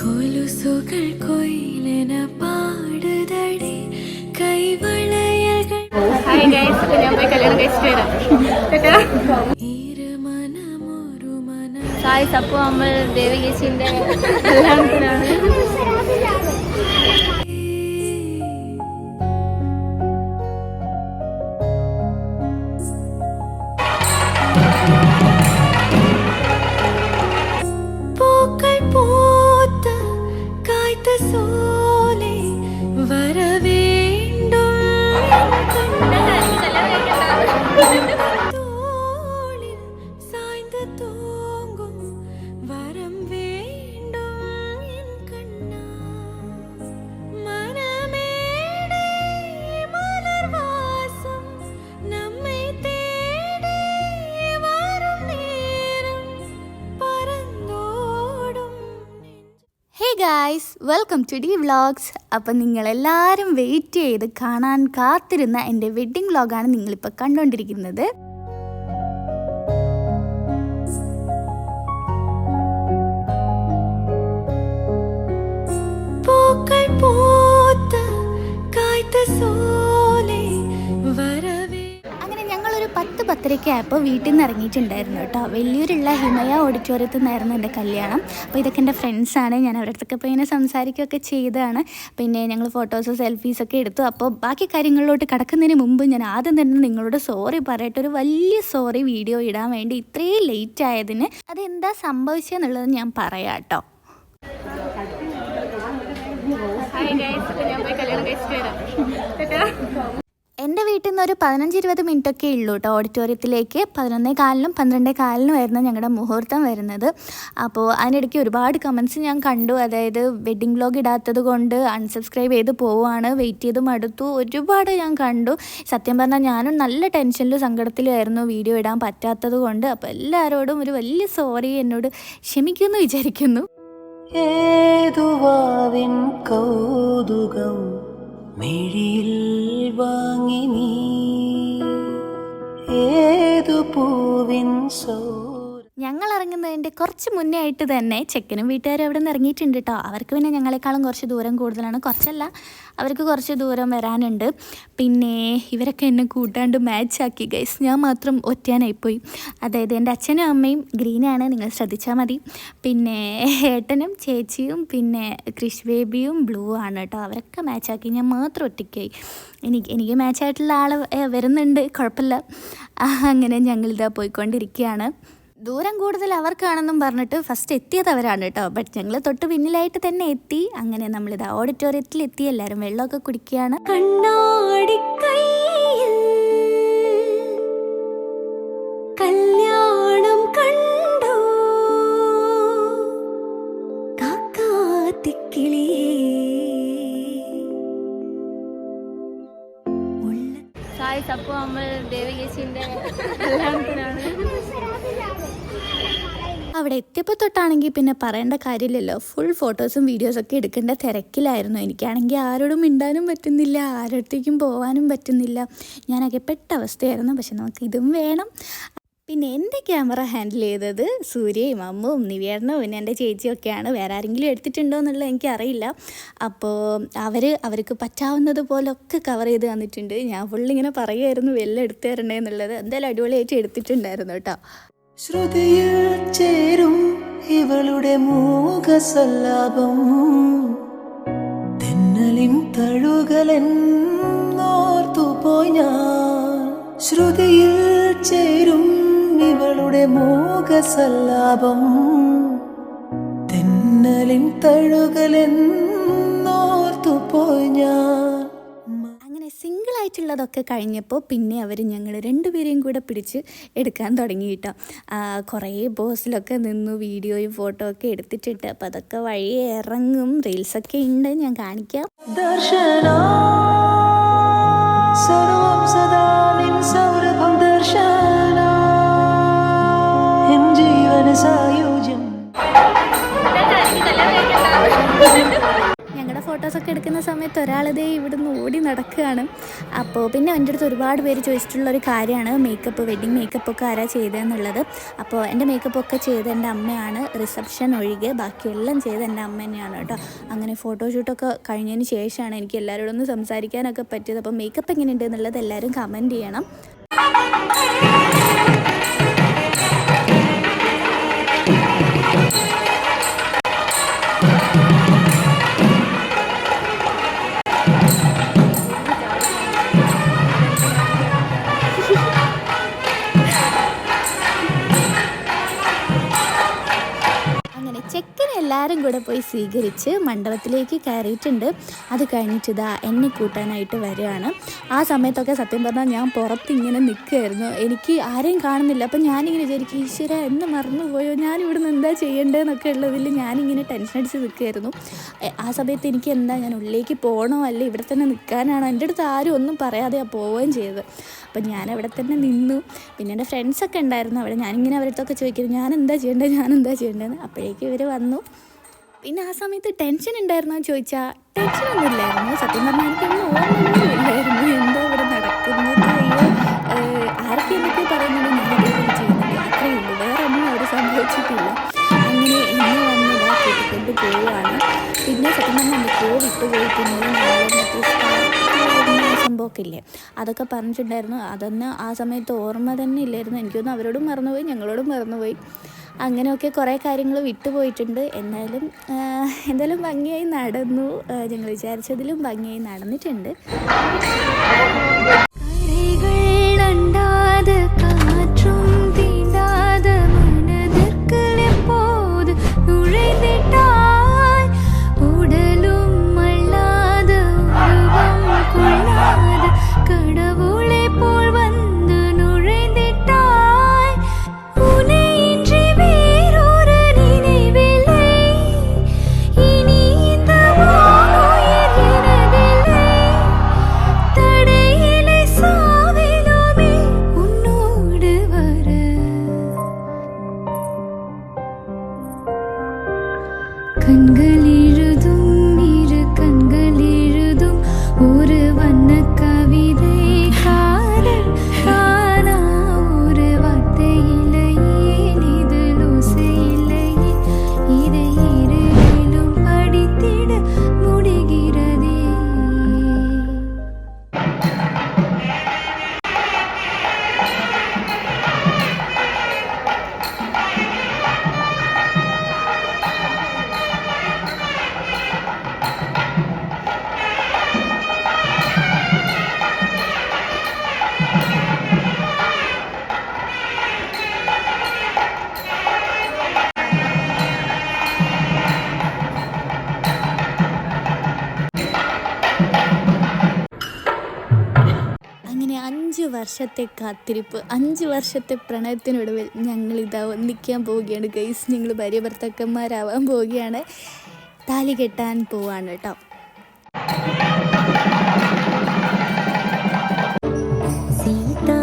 കൊലുസുകൾ കൊയിലന പാടുതടി കൈവളയകൾ. Hi guys ഞാൻ പോയി കല്യാണം കഴിച്ചിട്ട് വരാം. സായി സപ്പു നമ്മൾ ദേവി ചേച്ചിന്റെ കല്യാണത്തിനാണ്. Thank you. Welcome to the vlogs അപ്പം നിങ്ങളെല്ലാവരും വെയിറ്റ് ചെയ്ത് കാണാൻ കാത്തിരുന്ന എന്റെ വെഡ്ഡിംഗ് വ്ളോഗാണ് നിങ്ങളിപ്പോൾ കണ്ടുകൊണ്ടിരിക്കുന്നത്. പത്തരയ്ക്ക് ആയപ്പോൾ വീട്ടിൽ നിന്ന് ഇറങ്ങിയിട്ടുണ്ടായിരുന്നു കേട്ടോ. വലിയൊരുള്ള ഹിമയ ഓഡിറ്റോറിയത്തിൽ നിന്നായിരുന്നു എന്റെ കല്യാണം. അപ്പോൾ ഇതൊക്കെ എന്റെ ഫ്രണ്ട്സാണ് ഞാൻ അവരുടെ അടുത്തൊക്കെ പോയി ഇങ്ങനെ സംസാരിക്കുകയൊക്കെ ചെയ്തതാണ്. പിന്നെ ഞങ്ങൾ ഫോട്ടോസ് സെൽഫീസൊക്കെ എടുത്തു. അപ്പോൾ ബാക്കി കാര്യങ്ങളിലോട്ട് കടക്കുന്നതിന് മുമ്പ് ഞാൻ ആദ്യം തന്നെ നിങ്ങളോട് സോറി പറയട്ടെ. ഒരു വലിയ സോറി വീഡിയോ ഇടാൻ വേണ്ടി ഇത്രയും ലേറ്റ് ആയതിന് അതെന്താ സംഭവിച്ചെന്നുള്ളത് ഞാൻ പറയാം കേട്ടോ. ഹായ് ഗൈസ് ഞാൻ പോയി കല്യാണം കഴിച്ചിട്ട് വരാം. എന്റെ വീട്ടിൽ നിന്ന് ഒരു പതിനഞ്ച് ഇരുപത് മിനിറ്റ് ഒക്കെ ഉള്ളൂ കേട്ടോ. ഓഡിറ്റോറിയത്തിലേക്ക് പതിനൊന്നേ കാലിനും പന്ത്രണ്ടേ ആയിരുന്നു ഞങ്ങളുടെ മുഹൂർത്തം വരുന്നത്. അപ്പോൾ അതിനിടയ്ക്ക് ഒരുപാട് കമൻസ് ഞാൻ കണ്ടു. അതായത് വെഡ്ഡിംഗ് വ്ലോഗ് ഇടാത്തത് കൊണ്ട് അൺസബ്സ്ക്രൈബ് ചെയ്ത് പോവുകയാണ്. വെയിറ്റ് ചെയ്ത് മടുത്തു ഒരുപാട് ഞാൻ കണ്ടു. സത്യം പറഞ്ഞാൽ ഞാനും നല്ല ടെൻഷനിലും സങ്കടത്തിലുമായിരുന്നു വീഡിയോ ഇടാൻ പറ്റാത്തത് കൊണ്ട്. അപ്പോൾ എല്ലാവരോടും ഒരു വലിയ സോറി എന്നോട് ക്ഷമിക്കുമെന്ന് വിചാരിക്കുന്നു. ഏതുവാവിൻ കൗതുകം? മിഴിയിൽ വാങ്ങി നീ. ഏതു പൂവിൻ സോ ഞങ്ങൾ ഇറങ്ങുന്നതിന്റെ കുറച്ച് മുന്നേ ആയിട്ട് തന്നെ ചെക്കനും വീട്ടുകാരും അവിടെ നിന്ന് ഇറങ്ങിയിട്ടുണ്ട് കേട്ടോ അവർക്ക് പിന്നെ ഞങ്ങളെക്കാളും കുറച്ച് ദൂരം കൂടുതലാണ്. കുറച്ചല്ല അവർക്ക് കുറച്ച് ദൂരം വരാനുണ്ട്. പിന്നെ ഇവരൊക്കെ എന്നെ കൂട്ടാണ്ട് മാച്ചാക്കി ഗൈസ് ഞാൻ മാത്രം ഒറ്റയാനായിപ്പോയി അതായത് എന്റെ അച്ഛനും അമ്മയും ഗ്രീനാണ് നിങ്ങൾ ശ്രദ്ധിച്ചാൽ മതി. പിന്നെ ഏട്ടനും ചേച്ചിയും പിന്നെ ക്രിഷ് ബേബിയും ബ്ലൂ ആണ് കേട്ടോ അവരൊക്കെ മാച്ചാക്കി ഞാൻ മാത്രം ഒറ്റയ്ക്കായി. എനിക്ക് എനിക്ക് മാച്ചായിട്ടുള്ള ആൾ വരുന്നുണ്ട്. കുഴപ്പമില്ല. അങ്ങനെ ഞങ്ങളിതാ പോയിക്കൊണ്ടിരിക്കുകയാണ് ദൂരം കൂടുതൽ അവർക്കാണെന്നും പറഞ്ഞിട്ട് ഫസ്റ്റ് എത്തിയത് അവരാണ് കേട്ടോ ബട്ട് ഞങ്ങൾ തൊട്ട് പിന്നിലായിട്ട് തന്നെ എത്തി. അങ്ങനെ നമ്മളിത് ഓഡിറ്റോറിയത്തിൽ എത്തി. എല്ലാവരും വെള്ളമൊക്കെ കുടിക്കുകയാണ്. കല്യാണം കണ്ടോ. കാക്കാത്തിക്കിളിയേ ഉള്ള സായി സപ്പു അമ്മ ദേവി ചേച്ചിന്റെ കല്യാണത്തിനാണ് അവിടെ എത്തിയപ്പോൾ തൊട്ടാണെങ്കിൽ പിന്നെ പറയേണ്ട കാര്യമില്ലല്ലോ. ഫുൾ ഫോട്ടോസും വീഡിയോസൊക്കെ എടുക്കേണ്ട തിരക്കിലായിരുന്നു. എനിക്കാണെങ്കിൽ ആരോടും മിണ്ടാനും പറ്റുന്നില്ല. ആരോടത്തേക്കും പോകാനും പറ്റുന്നില്ല. ഞാനൊക്കെ പെട്ട അവസ്ഥയായിരുന്നു. പക്ഷെ നമുക്ക് ഇതും വേണം. പിന്നെ എന്റെ ക്യാമറ ഹാൻഡിൽ ചെയ്തത് സൂര്യയും അമ്മും നിവേടനും പിന്നെ എന്റെ ചേച്ചിയൊക്കെയാണ്. വേറെ ആരെങ്കിലും എടുത്തിട്ടുണ്ടോ എന്നുള്ളത് എനിക്കറിയില്ല. അപ്പോൾ അവർ അവർക്ക് പറ്റാവുന്നത് പോലൊക്കെ കവർ ചെയ്ത് തന്നിട്ടുണ്ട്. ഞാൻ ഫുള്ളിങ്ങനെ പറയുമായിരുന്നു വെല്ലം എടുത്തു തരണേ എന്നുള്ളത്. എന്തായാലും അടിപൊളിയായിട്ട് എടുത്തിട്ടുണ്ടായിരുന്നു കേട്ടോ. ശ്രുതിയിൽ ചേരും ഇവളുടെ മൂകസല്ലാപം. തെന്നലിൻ തഴുകലെന്നോർത്തുപോയി ഞാൻ. ശ്രുതിയിൽ ചേരും ഇവളുടെ മൂകസല്ലാപം. തെന്നലിൻ തഴുകലെന്നോർത്തുപോയി ഞാൻ. ആയിട്ടുള്ളതൊക്കെ കഴിഞ്ഞപ്പോൾ പിന്നെ അവർ ഞങ്ങൾ രണ്ടുപേരെയും കൂടെ പിടിച്ച് എടുക്കാൻ തുടങ്ങി കേട്ടോ. കുറേ ബോസിലൊക്കെ നിന്നു വീഡിയോയും ഫോട്ടോ ഒക്കെ എടുത്തിട്ടുണ്ട് അപ്പോൾ അതൊക്കെ വഴി ഇറങ്ങും. റീൽസൊക്കെ ഉണ്ട്. ഞാൻ കാണിക്കാം. ദർശന? സദാ ജീവന സായുജ്യം ഫോട്ടോസൊക്കെ എടുക്കുന്ന സമയത്ത് ഒരാളിതേ ഇവിടുന്ന് ഓടി നടക്കുകയാണ്. അപ്പോൾ പിന്നെ എന്റെ അടുത്ത് ഒരുപാട് പേര് ചോദിച്ചിട്ടുള്ള ഒരു കാര്യമാണ്. മേക്കപ്പ് വെഡ്ഡിങ് മേക്കപ്പ് ഒക്കെ ആരാ ചെയ്തതെന്നുള്ളത് അപ്പോൾ എന്റെ മേക്കപ്പ് ഒക്കെ ചെയ്ത് എന്റെ അമ്മയാണ്. റിസപ്ഷൻ ഒഴികെ ബാക്കിയെല്ലാം ചെയ്ത് എന്റെ അമ്മ തന്നെയാണ് കേട്ടോ. അങ്ങനെ ഫോട്ടോഷൂട്ടൊക്കെ കഴിഞ്ഞതിന് ശേഷമാണ് എനിക്ക് എല്ലാവരോടും ഒന്ന് സംസാരിക്കാനൊക്കെ പറ്റിയത്. അപ്പോൾ മേക്കപ്പ് എങ്ങനെയുണ്ട് എന്നുള്ളത് എല്ലാവരും കമന്റ് ചെയ്യണം. എല്ലാവരും കൂടെ പോയി സ്വീകരിച്ച് മണ്ഡപത്തിലേക്ക് കയറിയിട്ടുണ്ട്. അത് കഴിഞ്ഞിട്ട് ഇതാ എന്നെ കൂട്ടാനായിട്ട് വരികയാണ്. ആ സമയത്തൊക്കെ സത്യം പറഞ്ഞാൽ ഞാൻ പുറത്തിങ്ങനെ നിൽക്കുമായിരുന്നു എനിക്ക് ആരെയും കാണുന്നില്ല. അപ്പം ഞാനിങ്ങനെ വിചാരിക്കും ഈശ്വര എന്നെ മറന്നുപോയോ? ഞാൻ ഇവിടുന്ന് എന്താ ചെയ്യേണ്ടതെന്നൊക്കെ ഉള്ളതിൽ ഞാനിങ്ങനെ ടെൻഷൻ അടിച്ച് നിൽക്കുമായിരുന്നു ആ സമയത്ത് എനിക്ക് എന്താ ഞാൻ ഉള്ളിലേക്ക് പോകണോ അല്ലേ ഇവിടെ തന്നെ നിൽക്കാനാണോ എന്റെ അടുത്ത് ആരും ഒന്നും പറയാതെ പോവുകയും ചെയ്തത്. അപ്പം ഞാൻ അവിടെ തന്നെ നിന്നു. പിന്നെ എന്റെ ഫ്രണ്ട്സൊക്കെ ഉണ്ടായിരുന്നു. അവിടെ ഞാനിങ്ങനെ അവരടുത്തൊക്കെ ചോദിക്കുന്നു ഞാൻ എന്താ ചെയ്യേണ്ടത്? ഞാൻ എന്താ ചെയ്യേണ്ടതെന്ന്? അപ്പോഴേക്കും ഇവർ വന്നു. പിന്നെ ആ സമയത്ത് ടെൻഷൻ ഉണ്ടായിരുന്നോ എന്ന് ടെൻഷൻ ഒന്നും ഇല്ലായിരുന്നു. സത്യം പറഞ്ഞാൽ എനിക്കൊന്നും ഓർമ്മയൊന്നും ഇല്ലായിരുന്നു. എന്താ ഇവിടെ നടക്കുന്നത് ആരൊക്കെ എന്തൊക്കെ പറയുന്നത് ഞാൻ ചെയ്യുന്നില്ല അത്രയേ ഉള്ളൂ. വേറെ ഒന്നും അവിടെ സംഭവിച്ചിട്ടില്ല. അങ്ങനെ ഇന്ന് ഇതാ കൂട്ടിക്കൊണ്ട് പോവുകയാണ്. പിന്നെ സത്യം പറഞ്ഞാൽ എന്തൊക്കെയോ വിട്ടു മറ്റേ സംഭവമൊക്കെ ഇല്ലേ അതൊക്കെ പറഞ്ഞിട്ടുണ്ടായിരുന്നു. അതൊന്നും ആ സമയത്ത് ഓർമ്മ തന്നെ ഇല്ലായിരുന്നു. എനിക്കൊന്നും അവരോടും മറന്നുപോയി. ഞങ്ങളോടും മറന്നുപോയി. അങ്ങനെയൊക്കെ കുറേ കാര്യങ്ങൾ വിട്ടുപോയിട്ടുണ്ട്. എന്നാലും എന്തായാലും ഭംഗിയായി നടന്നു. ഞങ്ങൾ വിചാരിച്ചതിലും ഭംഗിയായി നടന്നിട്ടുണ്ട്. വർഷത്തെ കാത്തിരിപ്പ്. അഞ്ച് വർഷത്തെ പ്രണയത്തിനൊടുവിൽ ഞങ്ങളിതാ ഒന്നിക്കാൻ പോവുകയാണ്. ഗൈസ് നിങ്ങൾ ഭാര്യ ഭർത്താക്കന്മാരാവാൻ പോവുകയാണ്. താലി കെട്ടാൻ പോവാണ് കേട്ടോ. சீதா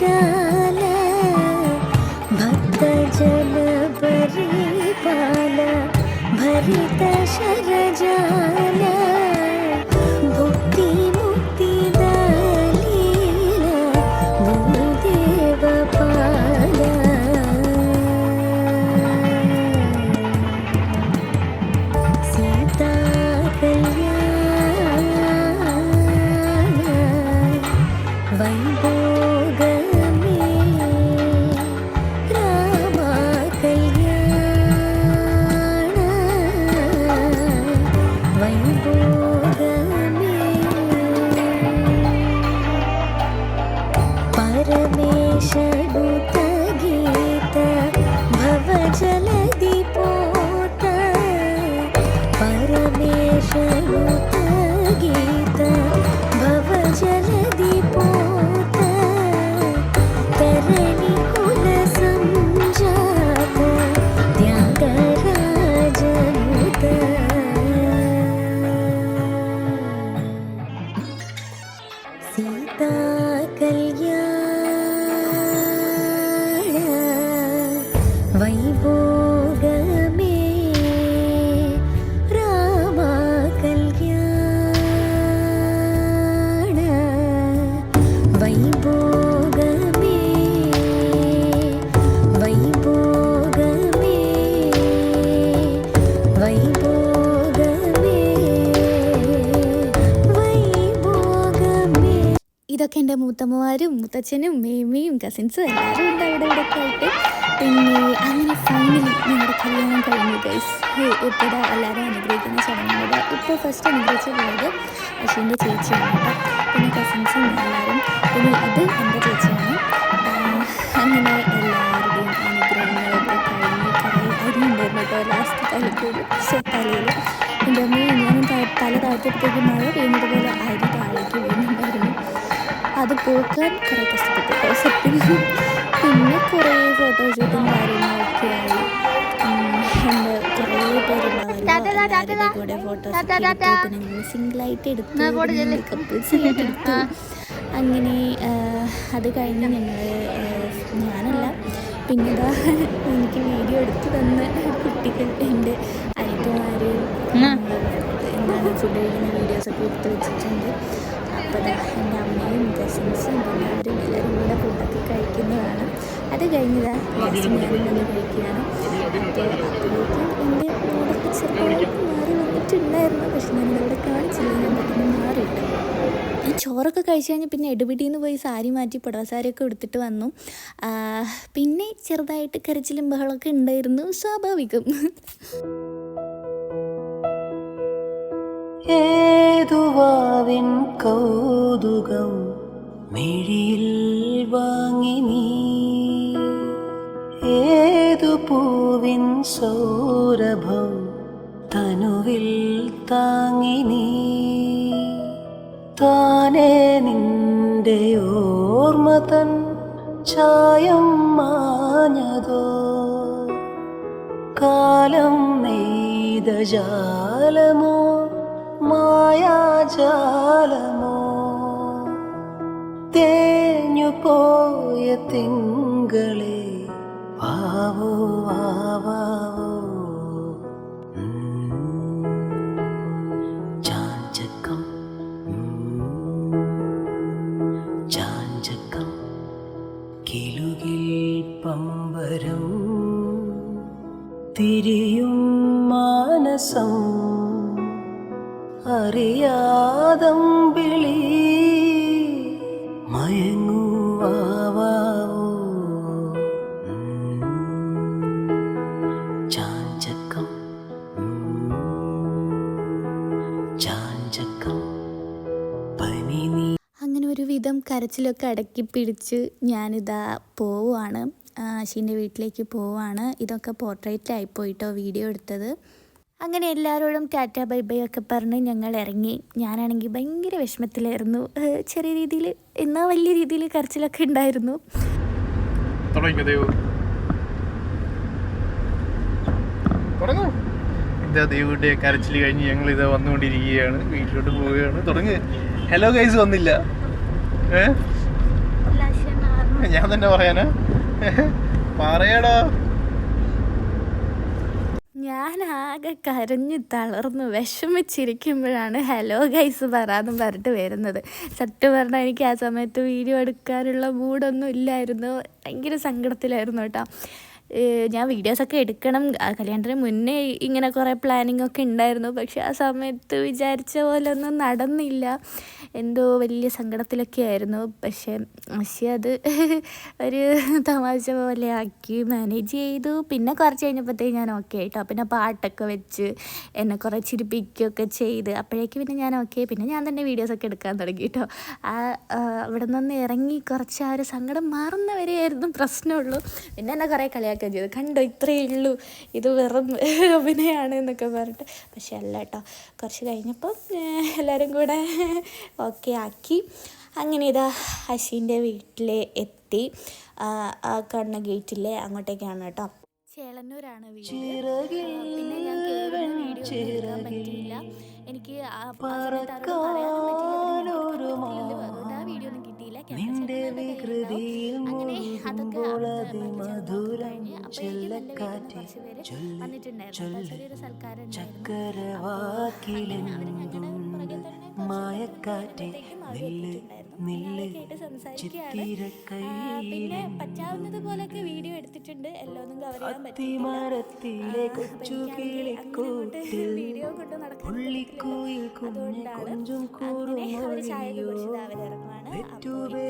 जाला भक्त जल परिपाल भरित शर जाला ഇതൊക്കെ എന്റെ മൂത്തമ്മമാരും മുത്തച്ഛനും മേമയും കസിൻസും എല്ലാവരും ഉണ്ട് അവിടെ ഇവിടെ ഒക്കെ ആയിട്ട്. പിന്നെ അങ്ങനെ ഫൈനലി ഞങ്ങളുടെ കല്യാണം കഴിഞ്ഞു ഗൈസ് ഇപ്പോൾ എല്ലാവരും അനുഗ്രഹിക്കുന്ന ചടങ്ങുകൾ ഇപ്പോൾ ഫസ്റ്റ് അനുഗ്രഹിച്ച് പോയത് അശ്വിന്റെ ചേച്ചിയാണ് പിന്നെ കസിൻസും എല്ലാവരും. പിന്നെ ഇത് എന്റെ ചേച്ചിയാണ്. അങ്ങനെ എല്ലാവരുടെയും അനുഗ്രഹങ്ങളൊക്കെ കഴിഞ്ഞു ഉണ്ടായിരുന്നു കേട്ടോ ലാസ്റ്റ് തലക്കൊരു തലയിൽ. എന്റെ അമ്മയും ഞാനും തല താഴ്ത്തിയപ്പോഴത്തേക്ക് മഴ പെയ്യുന്നത് പോലെ അരി താഴേക്ക് വീണുണ്ടായിരുന്നു അത് പോക്കാൻ കുറേ കഷ്ടപ്പെട്ടു. സത്യം പിന്നെ കുറേ ഫോട്ടോഷൂട്ടും കാര്യങ്ങളൊക്കെ ആയി എന്റെ കുറേ കൂടെ ഫോട്ടോസ് എടുത്തു പിന്നെ ഞങ്ങൾ സിംഗിളായിട്ട് എടുത്തു. കപ്പിൾസ് ആയിട്ട് എടുത്തു. അങ്ങനെ അത് കഴിഞ്ഞ് ഞങ്ങൾ ഞാനല്ല. പിന്നെ ഇതാ എനിക്ക് വീഡിയോ എടുത്തു തന്ന കുട്ടികൾ എന്റെ അനിയന്മാരും എന്താണ് ഫുഡ് കഴിക്കുന്ന വീഡിയോസൊക്കെ എടുത്ത് വെച്ചിട്ടുണ്ട്. അപ്പോൾ എന്റെ അമ്മയും കസിൻസും അവരും എല്ലാവരും കൂടെ കൂട്ടത്തിൽ കഴിക്കുന്നതാണ്. അത് കഴിഞ്ഞതാണ് ലാസ്റ്റ് ഞാനും വന്ന് കഴിക്കുകയാണ്. അപ്പോൾ അപ്പോഴേക്കും എന്റെ മോഡൊക്കെ ചെറുപ്പമായിട്ട് മാറി വന്നിട്ടുണ്ടായിരുന്നു. പക്ഷെ ഞാനിവിടെ കാണിച്ചില്ല. ഞാൻ പെട്ടെന്ന് മാറിയിട്ട് ഈ ചോറൊക്കെ കഴിച്ച് കഴിഞ്ഞ് പിന്നെ എടുപിടിയിൽ പോയി സാരി മാറ്റി പുടവ സാരിയൊക്കെ എടുത്തിട്ട് വന്നു. പിന്നെ ചെറുതായിട്ട് കരച്ചിലും ബഹളമൊക്കെ ഉണ്ടായിരുന്നു. സ്വാഭാവികം. ഏതുവാവിൻ കൗതുകം മിഴിയിൽ വാങ്ങി ഏതു പൂവിൻ സൗരഭം തനുവിൽ താങ്ങി താനേ നിന്റെ ഓർമ്മ തൻ ചായം മാഞ്ഞതോ. കാലം നെയ്ത ജാലമോ മായാജാലമോ തേഞ്ഞു പോയ തിങ്കളെ ആവോ ആവാവോ. ചാഞ്ചക്കം. ചാഞ്ചക്കം കിലുകിൽ പമ്പരം തിരിയും മാനസം അറിയാതം വിളി മയങ്ങുവാവോ അങ്ങനെ ഒരു വിധം കരച്ചിലൊക്കെ അടക്കി പിടിച്ച് ഞാനിതാ പോവുകയാണ് ആശീന്റെ വീട്ടിലേക്ക് പോവുകയാണ് ഇതൊക്കെ പോർട്രേറ്റിലായി പോയിട്ടോ വീഡിയോ എടുത്തത്. അങ്ങനെ എല്ലാവരോടും ടാറ്റ ബൈ ബൈ ഒക്കെ പറഞ്ഞ് ഞങ്ങൾ ഇറങ്ങി. ഞാനാണെങ്കിൽ ഭയങ്കര വിഷമത്തിലായിരുന്നു. ചെറിയ രീതിയിൽ എന്നാൽ വലിയ രീതിയിൽ കരച്ചിലൊക്കെ ഉണ്ടായിരുന്നു. തുടങ്ങിക്കോ ദേവു തുടങ്ങൂ. ഇതാ ദേവുടെ കരച്ചിൽ കഴിഞ്ഞ് ഞങ്ങൾ ഇത് വന്നുകൊണ്ടിരിക്കുകയാണ്. വീട്ടിലോട്ട് പോവുകയാണ്. തുടങ്ങി. ഹലോ ഗൈസ് വന്നില്ല. ഏ? ഞാൻ തന്നെ പറയാനാ. പറയാടാ ഞാൻ ആകെ കരഞ്ഞ് തളർന്ന് വിഷമിച്ചിരിക്കുമ്പോഴാണ് ഹലോ ഗൈസ് പറയാന്നും പറഞ്ഞിട്ട് വരുന്നത്. സത്യം പറഞ്ഞാൽ എനിക്ക് ആ സമയത്ത് വീഡിയോ എടുക്കാനുള്ള മൂഡൊന്നും ഇല്ലായിരുന്നു. ഭയങ്കര സങ്കടത്തിലായിരുന്നു കേട്ടോ. ഞാൻ വീഡിയോസൊക്കെ എടുക്കണം. കല്യാണത്തിന് മുന്നേ ഇങ്ങനെ കുറേ പ്ലാനിങ് ഒക്കെ ഉണ്ടായിരുന്നു. പക്ഷെ ആ സമയത്ത് വിചാരിച്ച പോലെ ഒന്നും നടന്നില്ല. എന്തോ വലിയ സങ്കടത്തിലൊക്കെ ആയിരുന്നു. പക്ഷേ പക്ഷേ അത് ഒരു തമാശ പോലെ ആക്കി മാനേജ് ചെയ്തു. പിന്നെ കുറച്ച് കഴിഞ്ഞപ്പോഴത്തേക്ക് ഞാൻ ഓക്കെ ആയിട്ടോ പിന്നെ പാട്ടൊക്കെ വെച്ച് എന്നെ കുറേ ചിരിപ്പിക്കുകയൊക്കെ ചെയ്ത്. അപ്പോഴേക്ക് പിന്നെ ഞാൻ ഓക്കെ പിന്നെ ഞാൻ തന്നെ വീഡിയോസൊക്കെ എടുക്കാൻ തുടങ്ങി കേട്ടോ ആ അവിടെ നിന്ന് ഇറങ്ങി കുറച്ച് ആ ഒരു സങ്കടം മാറുന്നവരെയായിരുന്നു പ്രശ്നമുള്ളൂ. പിന്നെ എന്നെ കുറേ കളിയാക്കുകയും ചെയ്തു. കണ്ടോ ഇത്രയേ ഉള്ളൂ. ഇത് വെറും അഭിനയമാണ് എന്നൊക്കെ പറഞ്ഞിട്ട്. പക്ഷെ അല്ല കേട്ടോ കുറച്ച് കഴിഞ്ഞപ്പം എല്ലാവരും കൂടെ ഓക്കെ ആക്കി. അങ്ങനെ ഇതാ അശീന്റെ വീട്ടിൽ എത്തി. ആ, കണ്ണ കാണുന്ന ഗേറ്റിലെ അങ്ങോട്ടേക്കാണ് കേട്ടോ ചേളന്നൂരാണ് വീട്. പിന്നെ ഞാൻ വീഡിയോ എടുക്കാൻ പറ്റിയില്ല. എനിക്ക് ആ പറയാൻ സമയത്ത് നിന്റെ വികൃതിയിൽ അങ്ങനെ അതൊക്കെ മുഴുകുമ്പോളതി അവിടുത്തെ മധുരം കഴിഞ്ഞ് അപ്പോഴേക്കും എന്റെ വീട്ടിൽ ചെല്ലക്കാറ്റ് കുറച്ച് പേര് ചൊല്ല് വന്നിട്ടുണ്ടായിരുന്നു. അപ്പോൾ ചെറിയൊരു സൽക്കാരം ചക്കര ഉണ്ടായിരുന്നു വാക്കിലെന്തും മായക്കാറ്റ് നില്ല് നില്ല് പിന്നെ പറ്റാവുന്നത് പോലൊക്കെ വീഡിയോ എടുത്തിട്ടുണ്ട്. എല്ലാം കവർ ചെയ്യാൻ കിളിക്കൂട്ടിൽ വീഡിയോ കൊണ്ട് കൊഞ്ചും അങ്ങനെ അവർ ചായ കുടിച്ചത് അവരിറങ്ങുവാണ് പെറ്റുപെരുകണപ്പൊമ്മായി